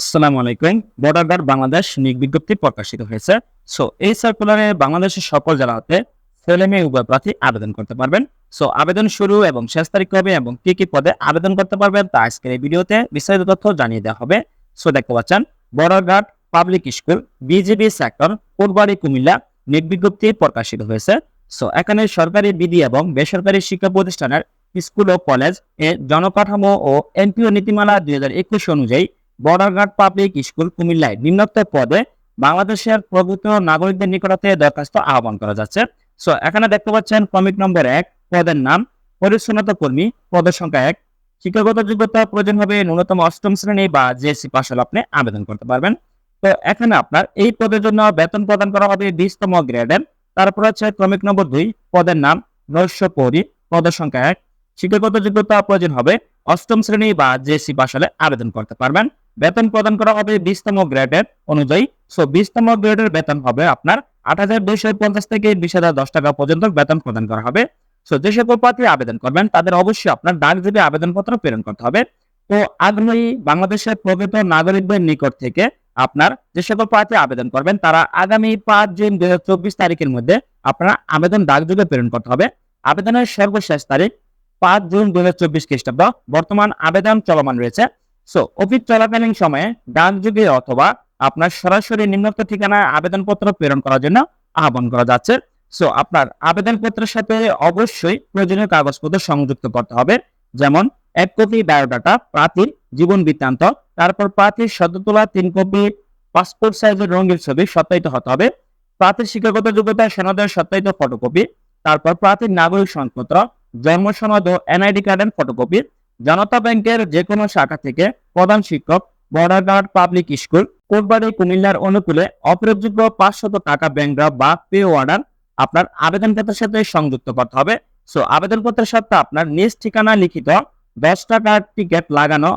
আসসালামু আলাইকুম। Border guard Bangladesh নিয়োগ বিজ্ঞপ্তি প্রকাশিত হয়েছে। সো এই সার্কুলারে বাংলাদেশের সকল জেলা হতে ছেলে মেয়ে উভয় প্রার্থী আবেদন করতে পারবেন। সো আবেদন শুরু এবং শেষ তারিখ হবে এবং কি কি পদে আবেদন করতে পারবেন তা আজকের এই ভিডিওতে বিস্তারিত তথ্য জানিয়ে দেওয়া হবে। সো দেখতে পাচ্ছেন border guard public school, BGB sector, Kotbari, Comilla নিয়োগ বিজ্ঞপ্তি প্রকাশিত হয়েছে। সো এখানে সরকারি বিধি এবং বেসরকারি শিক্ষা প্রতিষ্ঠানের স্কুল ও কলেজের জনকাঠামো ও এনপিও নীতিমালা দুই হাজার একুশ অনুযায়ী বর্ডার গার্ড পাবলিক স্কুল কুমিল্লায় নিম্নোক্ত পদে বাংলাদেশের প্রকৃত নাগরিকদের নিকটতে দরখাস্ত আহ্বান করা যাচ্ছে। সো এখানে দেখতে পাচ্ছেন ক্রমিক নম্বর এক, পদের নাম পরিচ্ছন্নতা কর্মী, পদের সংখ্যা এক। শিক্ষাগত যোগ্যতা প্রয়োজন হবে ন্যূনতম অষ্টম শ্রেণি বা জেএসসি পাশ হলে আপনি আবেদন করতে পারবেন। তো, এখানে আপনার এই পদের জন্য বেতন প্রদান করা হবে বিশতম গ্রেডের তারপর হচ্ছে ক্রমিক নম্বর দুই, পদের নাম নৈশ পরি, পদের সংখ্যা এক। শিক্ষাগত যোগ্যতা প্রয়োজন হবে অষ্টম শ্রেণি বা জেএসসি পাশ হলে আবেদন করতে পারবেন। বেতন প্রদান করা হবে বিশতম গ্রেডের অনুযায়ী। সো বিশতম গ্রেডের বেতন হবে আপনার আট হাজার দুইশো পঞ্চাশ থেকে বিশ হাজার দশ টাকা পর্যন্ত বেতন প্রদান করা হবে। সো যে সকল প্রার্থী আবেদন করবেন, তাদের অবশ্যই আপনার ডাকযোগে আবেদনপত্র প্রেরণ করতে হবে। তো, আগ্রহী বাংলাদেশের প্রকৃত নাগরিকদের নিকট থেকে আপনার যে সকল প্রার্থী আবেদন করবেন, তারা আগামী পাঁচ জুন দুই হাজার চব্বিশ তারিখের মধ্যে আপনার আবেদন ডাকযোগে প্রেরণ করতে হবে। আবেদনের সর্বশেষ তারিখ পাঁচ জুন দুই হাজার চব্বিশ খ্রিস্টাব্দ। বর্তমান আবেদন চলমান রয়েছে। সো অফিস চলাকালীন সময়ে ডাক ডাকযোগে অথবা আপনার সরাসরি নিম্নোক্ত ঠিকানায় আবেদনপত্র প্রেরণ করার জন্য আহ্বান করা যাচ্ছে। সো আপনার আবেদনপত্রের সাথে অবশ্যই প্রয়োজনীয় কাগজপত্র সংযুক্ত করতে হবে। যেমন, এক কপি বায়োডাটা প্রার্থীর জীবন বৃত্তান্ত, তারপর প্রার্থীর সদ্য তোলা, তিন কপি, পাসপোর্ট সাইজের রঙের ছবি সত্যায়িত হতে হবে। প্রার্থীর শিক্ষাগত যোগ্যতা, সনদের সত্যায়িত ফটোকপি, তারপর প্রার্থীর নাগরিক সনদপত্র, জন্ম সনদ ও এনআইডি কার্ডের ফটোকপি জনতা ব্যাংকের যে কোনো শাখা থেকে প্রধান শিক্ষক, border guard, public school, Kotbari, কুমিল্লার অনুকূলে অপ্রয়োগযোগ্য পাঁচশত টাকা ব্যাংক বা পে অর্ডার আপনার আবেদনপত্রের সাথে সংযুক্ত করতে হবে। সো আবেদনপত্রের সাথে আপনার নিজ ঠিকানা লিখিত দশ টাকার টিকিট লাগানো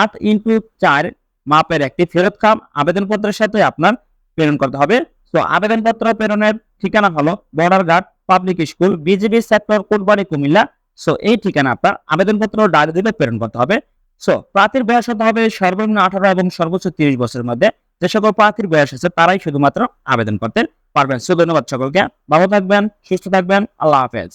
আট ইন্টু চার মাপের একটি ফেরত খাম। আবেদনপত্রের সাথে আপনার প্রেরণ করতে হবে। সো আবেদনপত্র প্রেরণের ঠিকানা হলো border guard, public school, BGB sector, Kotbari, Comilla. So এই ঠিকানা আপনার আবেদনপত্র ডাক দিলে প্রেরণ করতে হবে। সো প্রার্থীর বয়স হতে হবে? সর্বনিম্ন আঠারো এবং সর্বোচ্চ তিরিশ বছরের মধ্যে যে সকল প্রার্থীর বয়স আছে, তারাই শুধুমাত্র আবেদন করতে পারবেন। সো ধন্যবাদ সকলকে ভালো থাকবেন, সুস্থ থাকবেন। আল্লাহ হাফেজ।